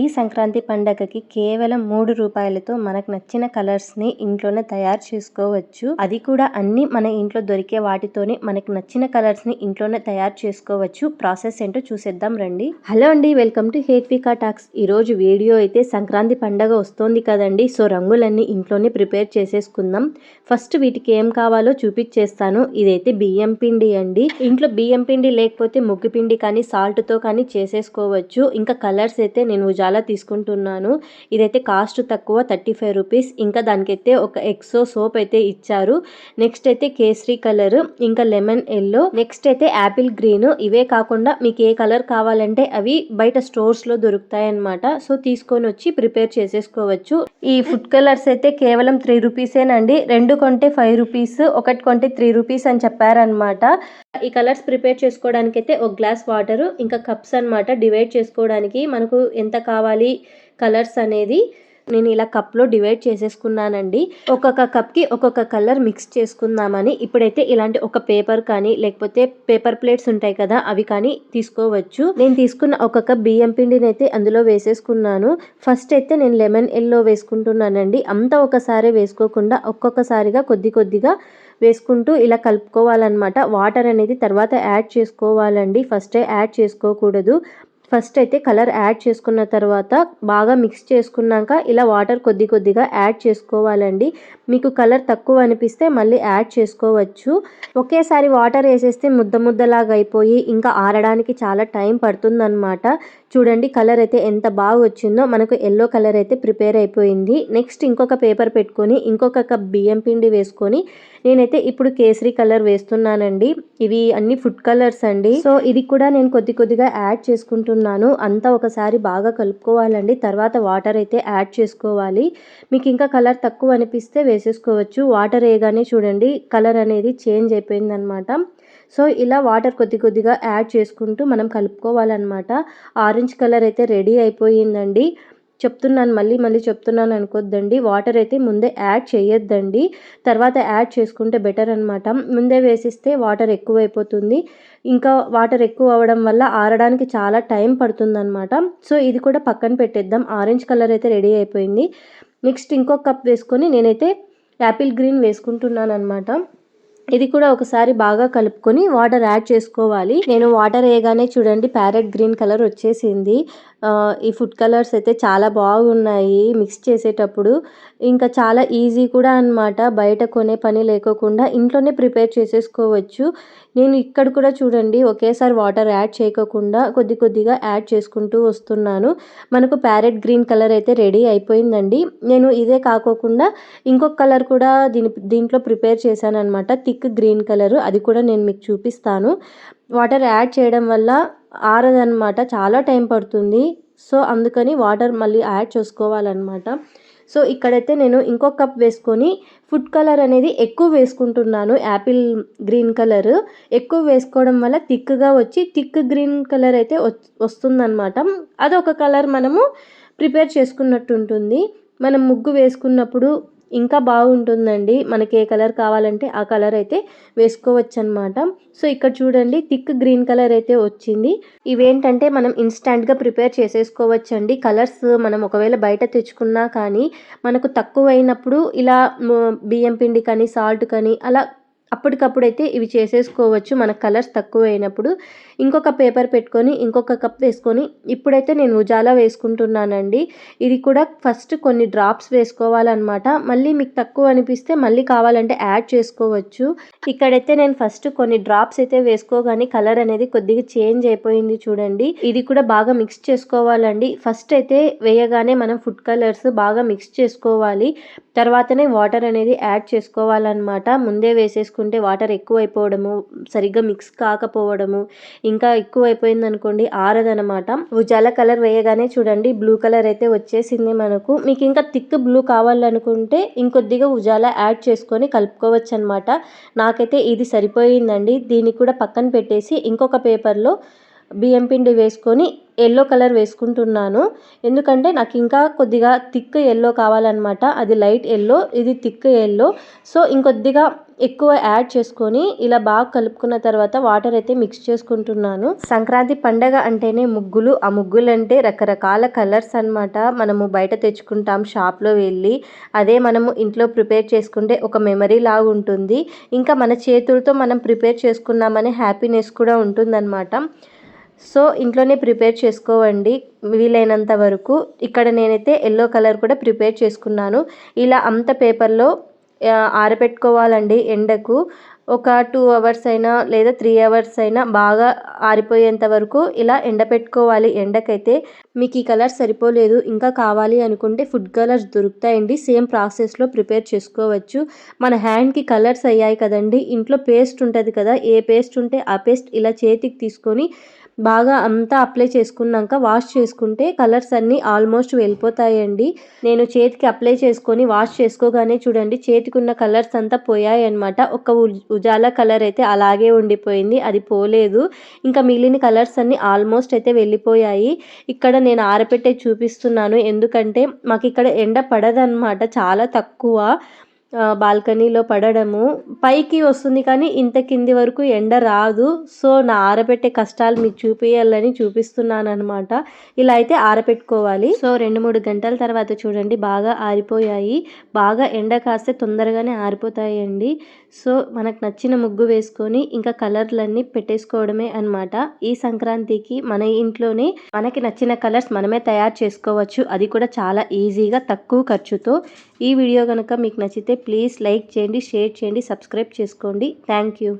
ఈ సంక్రాంతి పండగకి కేవలం మూడు రూపాయలతో మనకు నచ్చిన కలర్స్ని ఇంట్లోనే తయారు చేసుకోవచ్చు. అది కూడా అన్ని మన ఇంట్లో దొరికే వాటితోనే మనకు నచ్చిన కలర్స్ని ఇంట్లోనే తయారు చేసుకోవచ్చు. ప్రాసెస్ ఏంటో చూసేద్దాం రండి. హలో అండి వెల్కమ్ టు హేత్వికా టాక్స్. ఈ రోజు వీడియో అయితే సంక్రాంతి పండగ వస్తోంది కదండి. సో రంగులన్నీ ఇంట్లోనే ప్రిపేర్ చేసేసుకుందాం. ఫస్ట్ వీటికి ఏం కావాలో చూపించేస్తాను ఇదైతే బియ్యం పిండి అండి. ఇంట్లో బియ్యం పిండి లేకపోతే ముగ్గు పిండి కానీ సాల్ట్తో కానీ చేసేసుకోవచ్చు. ఇంకా కలర్స్ అయితే నేను ఉజాలా తీసుకుంటున్నాను. ఇదైతే కాస్ట్ తక్కువ థర్టీ ఫైవ్ రూపీస్. ఇంకా దానికైతే ఒక ఎక్సో సోప్ అయితే ఇచ్చారు. నెక్స్ట్ అయితే కేసరి కలర్ ఇంకా లెమన్ ఎల్లో. నెక్స్ట్ అయితే యాపిల్ గ్రీన్. ఇవే కాకుండా మీకు ఏ కలర్ కావాలంటే అవి బయట స్టోర్స్లో దొరుకుతాయి అన్నమాట సో తీసుకొని వచ్చి ప్రిపేర్ చేసేసుకోవచ్చు. ఈ ఫుడ్ కలర్స్ అయితే కేవలం త్రీ రూపీసేనండి. రెండు కొంటే ఫైవ్ రూపీస్ ఒకటి కొంటే త్రీ రూపీస్ అని చెప్పారనమాట ఈ కలర్స్ ప్రిపేర్ చేసుకోవడానికి అయితే ఒక గ్లాస్ వాటర్ ఇంకా కప్స్ అన్నమాట డివైడ్ చేసుకోవడానికి. మనకు ఎంత కావాలి కలర్స్ అనేది నేను ఇలా కప్లో డివైడ్ చేసేసుకున్నానండి. ఒక్కొక్క కప్కి ఒక్కొక్క కలర్ మిక్స్ చేసుకుందామని ఇప్పుడైతే ఇలాంటి ఒక పేపర్ కానీ లేకపోతే పేపర్ ప్లేట్స్ ఉంటాయి కదా అవి కానీ తీసుకోవచ్చు. నేను తీసుకున్న ఒక కప్ బియ్యం పిండిని అయితే అందులో వేసేసుకున్నాను. ఫస్ట్ అయితే నేను లెమన్ ఎల్లో వేసుకుంటున్నానండి. అంతా ఒకసారి వేసుకోకుండా ఒక్కొక్కసారిగా కొద్ది కొద్దిగా వేసుకుంటూ ఇలా కలుపుకోవాలన్నమాట. వాటర్ అనేది తర్వాత యాడ్ చేసుకోవాలండి. ఫస్టే యాడ్ చేసుకోకూడదు. ఫస్ట్ అయితే కలర్ యాడ్ చేసుకున్న తర్వాత బాగా మిక్స్ చేసుకున్నాక ఇలా వాటర్ కొద్ది కొద్దిగా యాడ్ చేసుకోవాలండి. మీకు కలర్ తక్కువ అనిపిస్తే మళ్ళీ యాడ్ చేసుకోవచ్చు. ఒకేసారి వాటర్ వేసేస్తే ముద్ద ముద్దలాగా అయిపోయి ఇంకా ఆరడానికి చాలా టైం పడుతుందన్నమాట. చూడండి కలర్ అయితే ఎంత బాగా వచ్చిందో. మనకు ఎల్లో కలర్ అయితే ప్రిపేర్ అయిపోయింది. నెక్స్ట్ ఇంకొక పేపర్ పెట్టుకొని ఇంకొక కప్ బియ్యం పిండి వేసుకొని నేనైతే ఇప్పుడు కేసరి కలర్ వేస్తున్నానండి. ఇవి అన్ని ఫుడ్ కలర్స్ అండి. సో ఇది కూడా నేను కొద్ది కొద్దిగా యాడ్ చేసుకుంటున్నాను. అంతా ఒకసారి బాగా కలుపుకోవాలండి. తర్వాత వాటర్ అయితే యాడ్ చేసుకోవాలి. మీకు ఇంకా కలర్ తక్కువ అనిపిస్తే వేసేసుకోవచ్చు. వాటర్ వేయగానే చూడండి కలర్ అనేది చేంజ్ అయిపోయిందనమాట. సో ఇలా వాటర్ కొద్ది కొద్దిగా యాడ్ చేసుకుంటూ మనం కలుపుకోవాలన్నమాట ఆరెంజ్ కలర్ అయితే రెడీ అయిపోయిందండి. చెప్తున్నాను మళ్ళీ మళ్ళీ చెప్తున్నాను అనుకోద్దండి. వాటర్ అయితే ముందే యాడ్ చేయొద్దండి. తర్వాత యాడ్ చేసుకుంటే బెటర్ అనమాట. ముందే వేసిస్తే వాటర్ ఎక్కువ అయిపోతుంది ఇంకా వాటర్ ఎక్కువ అవ్వడం వల్ల ఆరడానికి చాలా టైం పడుతుందన్నమాట సో ఇది కూడా పక్కన పెట్టేద్దాం. ఆరెంజ్ కలర్ అయితే రెడీ అయిపోయింది. నెక్స్ట్ ఇంకో కప్ వేసుకొని నేనైతే యాపిల్ గ్రీన్ వేసుకుంటున్నాను అనమాట ఇది కూడా ఒకసారి బాగా కలుపుకొని వాటర్ యాడ్ చేసుకోవాలి. నేను వాటర్ వేయగానే చూడండి ప్యారెట్ గ్రీన్ కలర్ వచ్చేసింది. ఈ ఫుడ్ కలర్స్ అయితే చాలా బాగున్నాయి మిక్స్ చేసేటప్పుడు. ఇంకా చాలా ఈజీ కూడా అనమాట బయట కొనే పని లేకోకుండా ఇంట్లోనే ప్రిపేర్ చేసేసుకోవచ్చు. నేను ఇక్కడ కూడా చూడండి ఒకేసారి వాటర్ యాడ్ చేయకోకుండా కొద్ది కొద్దిగా యాడ్ చేసుకుంటూ వస్తున్నాను. మనకు ప్యారెట్ గ్రీన్ కలర్ అయితే రెడీ అయిపోయిందండి. నేను ఇదే కాకోకుండా ఇంకొక కలర్ కూడా దీని దీంట్లో ప్రిపేర్ చేశాను అనమాట థిక్ గ్రీన్ కలర్ అది కూడా నేను మీకు చూపిస్తాను. వాటర్ యాడ్ చేయడం వల్ల ఆరదనమాట చాలా టైం పడుతుంది. సో అందుకని వాటర్ మళ్ళీ యాడ్ చేసుకోవాలన్నమాట. సో ఇక్కడైతే నేను ఇంకో కప్ వేసుకొని ఫుడ్ కలర్ అనేది ఎక్కువ వేసుకుంటున్నాను. యాపిల్ గ్రీన్ కలర్ ఎక్కువ వేసుకోవడం వల్ల థిక్గా వచ్చి థిక్ గ్రీన్ కలర్ అయితే వస్తుందన్నమాట. అదొక కలర్ మనము ప్రిపేర్ చేసుకున్నట్టు ఉంటుంది. మనం ముగ్గు వేసుకున్నప్పుడు ఇంకా బాగుంటుందండి. మనకి ఏ కలర్ కావాలంటే ఆ కలర్ అయితే వేసుకోవచ్చు అనమాట సో ఇక్కడ చూడండి థిక్ గ్రీన్ కలర్ అయితే వచ్చింది. ఇవేంటంటే మనం ఇన్స్టాంట్గా ప్రిపేర్ చేసేసుకోవచ్చండి. కలర్స్ మనం ఒకవేళ బయట తెచ్చుకున్నా కానీ మనకు తక్కువ అయినప్పుడు ఇలా బియ్యం పిండి కానీ సాల్ట్ కానీ అలా అప్పటికప్పుడైతే ఇవి చేసేసుకోవచ్చు. మన కలర్స్ తక్కువ అయినప్పుడు ఇంకొక పేపర్ పెట్టుకొని ఇంకొక కప్ వేసుకొని ఇప్పుడైతే నేను ఉజాలా వేసుకుంటున్నానండి. ఇది కూడా ఫస్ట్ కొన్ని డ్రాప్స్ వేసుకోవాలన్నమాట. మళ్ళీ మీకు తక్కువ అనిపిస్తే మళ్ళీ కావాలంటే యాడ్ చేసుకోవచ్చు. ఇక్కడైతే నేను ఫస్ట్ కొన్ని డ్రాప్స్ అయితే వేసుకోగానే కలర్ అనేది కొద్దిగా చేంజ్ అయిపోయింది చూడండి. ఇది కూడా బాగా మిక్స్ చేసుకోవాలండి. ఫస్ట్ అయితే వేయగానే మనం ఫుడ్ కలర్స్ బాగా మిక్స్ చేసుకోవాలి. తర్వాతనే వాటర్ అనేది యాడ్ చేసుకోవాలన్నమాట. ముందే వేసేసుకుంటే వాటర్ ఎక్కువ అయిపోవడము సరిగ్గా మిక్స్ కాకపోవడము ఇంకా ఎక్కువ అయిపోయింది అనుకోండి ఆరదనమాట ఉజాల కలర్ వేయగానే చూడండి బ్లూ కలర్ అయితే వచ్చేసింది మనకు. మీకు ఇంకా థిక్ బ్లూ కావాలనుకుంటే ఇంకొద్దిగా ఉజాల యాడ్ చేసుకొని కలుపుకోవచ్చు అనమాట నాకైతే ఇది సరిపోయిందండి. దీన్ని కూడా పక్కన పెట్టేసి ఇంకొక పేపర్లో బియ్యం పిండి వేసుకొని ఎల్లో కలర్ వేసుకుంటున్నాను. ఎందుకంటే నాకు ఇంకా కొద్దిగా థిక్ ఎల్లో కావాలన్నమాట. అది లైట్ ఎల్లో ఇది థిక్ ఎల్లో. సో ఇంకొద్దిగా ఎక్కువ యాడ్ చేసుకొని ఇలా బాగా కలుపుకున్న తర్వాత వాటర్ అయితే మిక్స్ చేసుకుంటున్నాను. సంక్రాంతి పండగ అంటేనే ముగ్గులు ఆ ముగ్గులు అంటే రకరకాల కలర్స్ అన్నమాట. మనము బయట తెచ్చుకుంటాం షాప్లో వెళ్ళి అదే మనము ఇంట్లో ప్రిపేర్ చేసుకుంటే ఒక మెమరీ లాగా ఉంటుంది. ఇంకా మన చేతులతో మనం ప్రిపేర్ చేసుకున్నామనే హ్యాపీనెస్ కూడా ఉంటుందన్నమాట. సో ఇంట్లోనే ప్రిపేర్ చేసుకోవండి వీలైనంత వరకు. ఇక్కడ నేనైతే ఎల్లో కలర్ కూడా ప్రిపేర్ చేసుకున్నాను. ఇలా అంత పేపర్లో ఆరబెట్టుకోవాలండి ఎండకు. ఒక టూ అవర్స్ అయినా లేదా త్రీ అవర్స్ అయినా బాగా ఆరిపోయేంత వరకు ఇలా ఎండపెట్టుకోవాలి. ఎండకైతే మీకు ఈ కలర్ సరిపోలేదు. ఇంకా కావాలి అనుకుంటే ఫుడ్ కలర్స్ దొరుకుతాయండి. సేమ్ ప్రాసెస్లో ప్రిపేర్ చేసుకోవచ్చు. మన హ్యాండ్కి కలర్స్ అయ్యాయి కదండి. ఇంట్లో పేస్ట్ ఉంటుంది కదా ఏ పేస్ట్ ఉంటే ఆ పేస్ట్ ఇలా చేతికి తీసుకొని బాగా అంతా అప్లై చేసుకున్నాక వాష్ చేసుకుంటే కలర్స్ అన్నీ ఆల్మోస్ట్ వెళ్ళిపోతాయండి. నేను చేతికి అప్లై చేసుకొని వాష్ చేసుకోగానే చూడండి చేతికి ఉన్న కలర్స్ అంతా పోయాయి అనమాట ఒక ఉజాలా కలర్ అయితే అలాగే ఉండిపోయింది అది పోలేదు. ఇంకా మిగిలిన కలర్స్ అన్నీ ఆల్మోస్ట్ అయితే వెళ్ళిపోయాయి. ఇక్కడ నేను ఆరపెట్టే చూపిస్తున్నాను ఎందుకంటే మాకు ఇక్కడ ఎండ పడదన్నమాట చాలా తక్కువ. బాల్కనీలో పడడము. పైకి వస్తుంది కానీ ఇంత కింది వరకు ఎండ రాదు. సో నా ఆరబెట్టే కష్టాలు మీకు చూపించాలని చూపిస్తున్నాను అనమాట ఇలా అయితే ఆరబెట్టుకోవాలి. సో రెండు మూడు గంటల తర్వాత చూడండి బాగా ఆరిపోయాయి. బాగా ఎండ కాస్తే తొందరగానే ఆరిపోతాయండి. సో మనకు నచ్చిన ముగ్గు వేసుకొని ఇంకా కలర్లన్నీ పెట్టేసుకోవడమే అన్నమాట. ఈ సంక్రాంతికి మన ఇంట్లోనే మనకి నచ్చిన కలర్స్ మనమే తయారు చేసుకోవచ్చు. అది కూడా చాలా ఈజీగా తక్కువ ఖర్చుతో. ఈ వీడియో కనుక మీకు నచ్చితే ప్లీజ్ లైక్ చేయండి షేర్ చేయండి సబ్స్క్రైబ్ చేసుకోండి. Thank you.